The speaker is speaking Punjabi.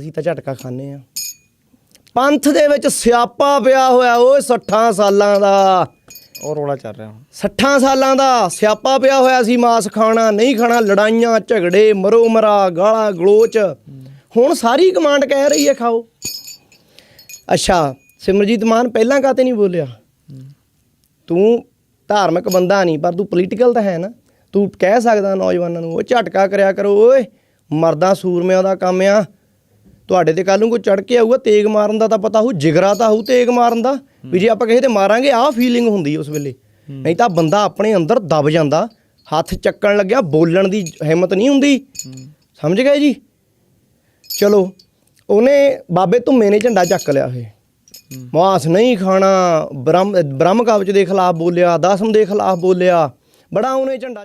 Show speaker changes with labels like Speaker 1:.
Speaker 1: ਅਸੀਂ ਤਾਂ ਝਟਕਾ ਖਾਂਦੇ ਆ ਪੰਥ ਦੇ ਵਿੱਚ ਸਿਆਪਾ ਪਿਆ ਹੋਇਆ ਓਏ 60 ਸਾਲਾਂ ਦਾ।
Speaker 2: ਉਹ ਰੋਲਾ ਚੱਲ ਰਿਹਾ ਹੁਣ।
Speaker 1: 60 ਸਾਲਾਂ ਦਾ ਸਿਆਪਾ ਪਿਆ ਹੋਇਆ ਸੀ ਮਾਸ ਖਾਣਾ ਨਹੀਂ ਖਾਣਾ ਲੜਾਈਆਂ ਝਗੜੇ ਮਰੋ ਮਰਾ ਗਾਲਾਂ ਗਲੋਚ। ਹੁਣ ਸਾਰੀ ਕਮਾਂਡ ਕਹਿ ਰਹੀ ਹੈ ਖਾਓ। ਅੱਛਾ ਸਿਮਰਜੀਤ ਮਾਨ ਪਹਿਲਾਂ ਕਾਤੇ ਨਹੀਂ ਬੋਲਿਆ? ਤੂੰ ਧਾਰਮਿਕ ਬੰਦਾ ਨਹੀਂ ਪਰ ਤੂੰ ਪੋਲੀਟੀਕਲ ਤਾਂ ਹੈ ਨਾ। ਤੂੰ ਕਹਿ ਸਕਦਾ ਨੌਜਵਾਨਾਂ ਨੂੰ ਉਹ ਝਟਕਾ ਕਰਿਆ ਕਰੋ ਓਏ। ਮਰਦਾਂ ਸੂਰਮਿਆਂ ਦਾ ਕੰਮ ਆ। ਤੁਹਾਡੇ ਤੇ ਕੱਲ ਨੂੰ ਕੋਈ ਚੜ ਕੇ ਆਊਗਾ ਤੇਗ ਮਾਰਨ ਦਾ ਤਾਂ ਪਤਾ ਹੋਊ ਜਿਗਰਾ ਤਾਂ ਹੋਊ ਤੇਗ ਮਾਰਨ ਦਾ ਵੀ ਜੇ ਆਪਾਂ ਕਿਸੇ ਤੇ ਮਾਰਾਂਗੇ ਆਹ ਫੀਲਿੰਗ ਹੁੰਦੀ ਉਸ ਵੇਲੇ। ਨਹੀਂ ਤਾਂ ਬੰਦਾ ਆਪਣੇ ਅੰਦਰ ਦਬ ਜਾਂਦਾ ਹੱਥ ਚੱਕਣ ਲੱਗਿਆ ਬੋਲਣ ਦੀ ਹਿੰਮਤ ਨਹੀਂ ਹੁੰਦੀ। ਸਮਝ ਗਏ ਜੀ? ਚਲੋ ਉਹਨੇ ਬਾਬੇ ਧੁੰਮੇ ਨੇ ਝੰਡਾ ਚੱਕ ਲਿਆ ਇਹ। ਮਾਸ ਨਹੀਂ ਖਾਣਾ ਬ੍ਰਹਮ ਬ੍ਰਹਮ ਕਵਚ ਦੇ ਖਿਲਾਫ ਬੋਲਿਆ ਦਸਮ ਦੇ ਖਿਲਾਫ ਬੋਲਿਆ ਬੜਾ ਉਹਨੇ ਝੰਡਾ